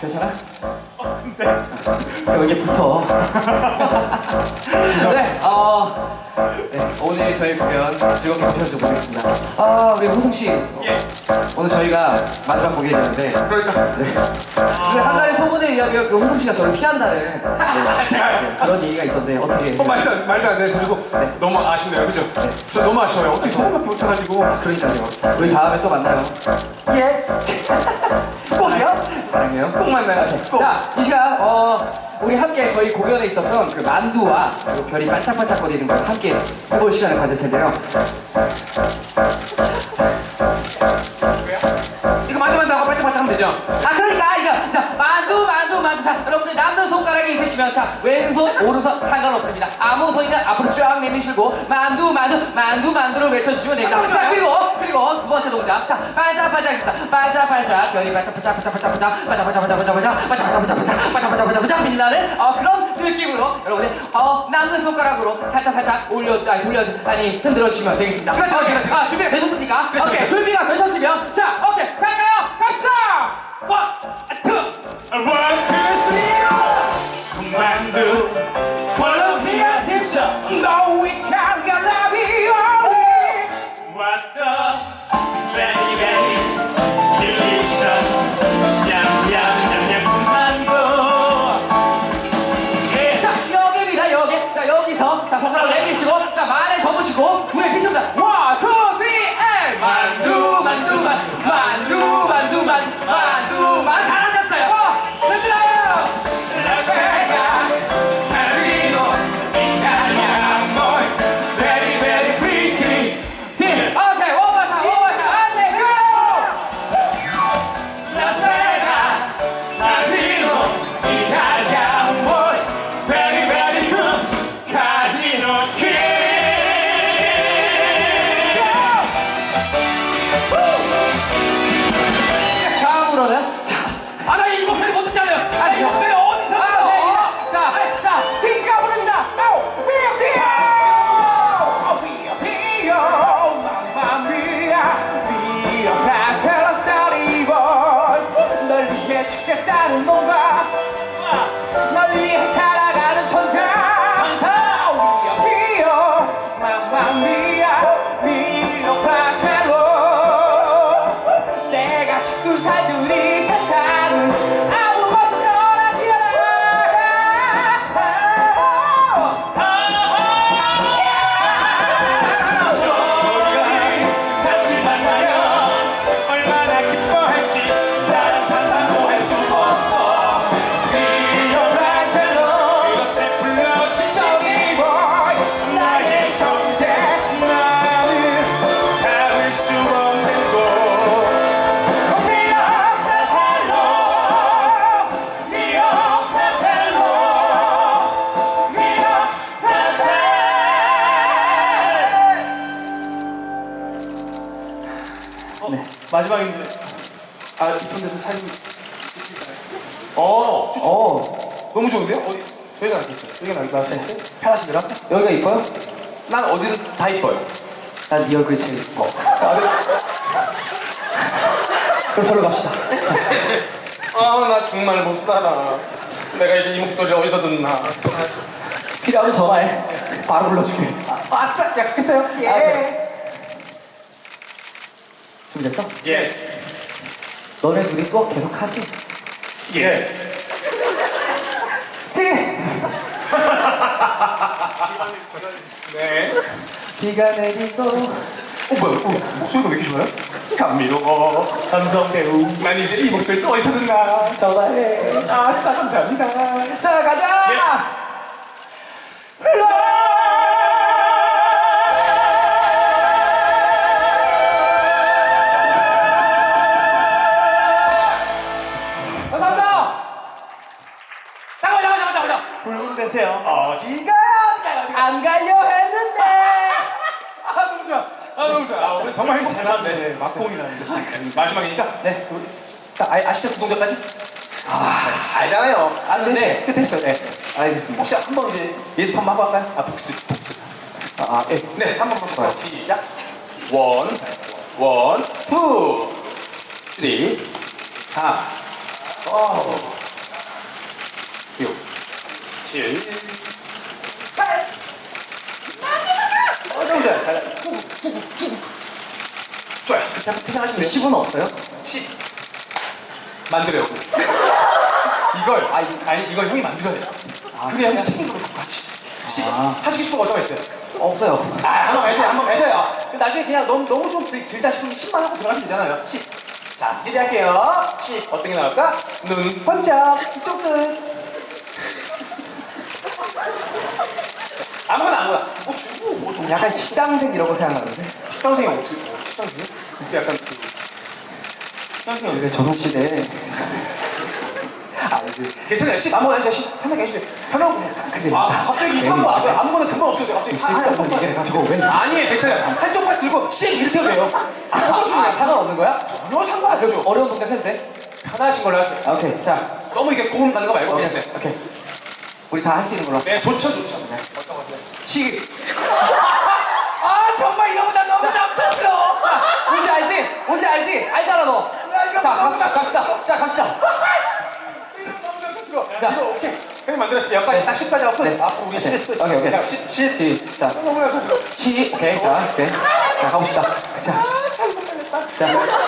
여기부터. 네, 어, 네, 오늘 저희 공연 즐겁게 보셨는지 모르겠습니다. 아, 우리 호성 씨. 예. 오늘 저희가 마지막 공연이었는데. 그러니까 네. 근데 한 달의 소문에 의하면 그 호성 씨가 저를 피한다는 네, 네, 그런 얘기가 있던데 어떻게? 어, 말도 안, 말도 안 돼. 저도 너무 아쉽네요. 그죠? 저 너무 아쉬워요. 어떻게 소문밖에 못해가지고. 그러니까요. 우리 다음에 또 만나요. 예. 사랑해요. 꼭 만나요. 꼭. 자, 이 시간 어 우리 함께 저희 공연에 있었던 그 만두와 그리고 별이 반짝반짝거리는 걸 함께 해볼 시간을 가질 텐데요. 이거 만두 만두 하고 빨리 하면 되죠? 아 그러니까 이거 자 만두 만두 만두 자 여러분들 남는 손가락이 있으시면 자 왼손 오른손 상관없습니다 아무 손이나 앞으로 쫙 내미시고 만두 만두 만두 만두를 외쳐주시면 됩니다 자 그리고 그리고 두 번째 동작 자. 반짝반짝 있다. 반짝반짝 별이 반짝반짝 반짝반짝 반짝 반짝반짝 반짝 반짝 반짝반짝 반짝반짝 반짝 빛나는 어 그런 느낌으로 여러분들 어 남는 손가락으로 살짝 살짝 올려 아니 돌려 아니 흔들어 주시면 되겠습니다. 그렇죠. 그렇죠. 아 준비가 되셨습니까? 그렇죠, 오케이. 그렇죠. 준비가 되셨 마지막인데 아 이쁜 데서 사진 찍힐까요? 어 어 너무 좋은데요? 어디 저희가 낫겠죠? 저희가 낫겠어요? 편하시더라? 여기가 이뻐요? 난 어디든 다 이뻐요 난 네 얼굴이 제일 이뻐 아, 네. 그럼 저로 갑시다 아나 정말 못 살아 내가 이제 이 목소리 어디서 듣나 필요하면 전화해 바로 불러줄게 아싸 약속했어요 아, 그래. 준비됐어? 예. 너네 둘이 또 계속 하지? 예. 지금 네. 비가 내리고 어 뭐야? 어, 목소리가 왜 이렇게 좋아요? 감미로워 감성 배우 난 이제 이 목소리 또 어디서 듣나 전화해 아싸 감사합니다 불문 되세요. 어디가 안 가려 했는데. 아 너무 좋아 아 너무 좋아 아, 오늘 정말 잘 나왔네 막공이 나는데 마지막이니까? 네. 자, 아, 아시죠? 그 동작까지? 아 알잖아요. 아, 근데 끝에 있어요. 네. 알겠습니다. 혹시 한 번 이제 예습 한번 하고 할까요? 아 복습 복습. 아, 예. 네, 한 번만 볼까요? 시작. 원, 원, 투, 쓰리, 사, 오, 7 8 어, 너무 좋아요. 잘, 후, 후, 후. 좋아요. 그냥 포장하시면 돼요. 10은 없어요? 10 만들어요. 이걸 아, 아니 이걸 형이 만들어야 돼요. 아, 그게 형이 진짜? 책임 거고 같이. 10 아. 하시고 싶은 거 어떤 거 있어요? 없어요. 아, 한번 매셔요, 한번 매셔요. 나중에 그냥 너무, 너무 좀 들- 들다 싶으면 10만 하고 들어가시면 되잖아요. 10. 자, 기대할게요. 10. 어떤 게 나올까? 눈 번쩍. 이쪽 끝. 아무거나 아무거나. 뭐 주고, 뭐 좀. 약간 십장색 이런 거 생각나는데. 식당생이 어떻게, 어, 식당생이? 그때 약간 그. 식당생이 어떻게. 요새 조선시대에. 아, 이제. 괜찮아요. 10 아무거나 해주세요. 10. 편하게 해주세요. 편하고. 근데 아, 갑자기 이상한 거 아무거나 아무거나 금방 없어져요. 갑자기. 한- 한 쓸데없는 쪽만. 얘기를 가지고 왜. 아니에요, 괜찮아요. 한쪽 팔 들고 10 이렇게 해도 돼요. 아, 아, 상관없는 거야? 전혀 아, 상관없죠. 그럼 어려운 동작 해도 돼? 편하신 걸로 하세요. 아, 오케이. 자, 너무 이게 고음 가는 거 말고 오케이. 그냥 네. 오케이. 우리 다 할 수 있는 걸로. 네 좋죠 좋죠 네. 시 아 정말 이거보다 너무 남사스러워 뭔지 알지? 뭔지 알지? 알잖아, 너. 자, 갑시다, 갑시다. 자, 갑시다. 이거 너무 남사스러워 자. 이거 오케이 형이 만들었어요 여기까지 딱 10까지 하고 네. 앞으로 우리 오케이. 10에서 오케이, 오케이. 자, 10 시, 자, 너무 남사스러워 시, 오케이. 자, 오케이. 자, 가봅시다. 자, 아잘 못하겠다 자.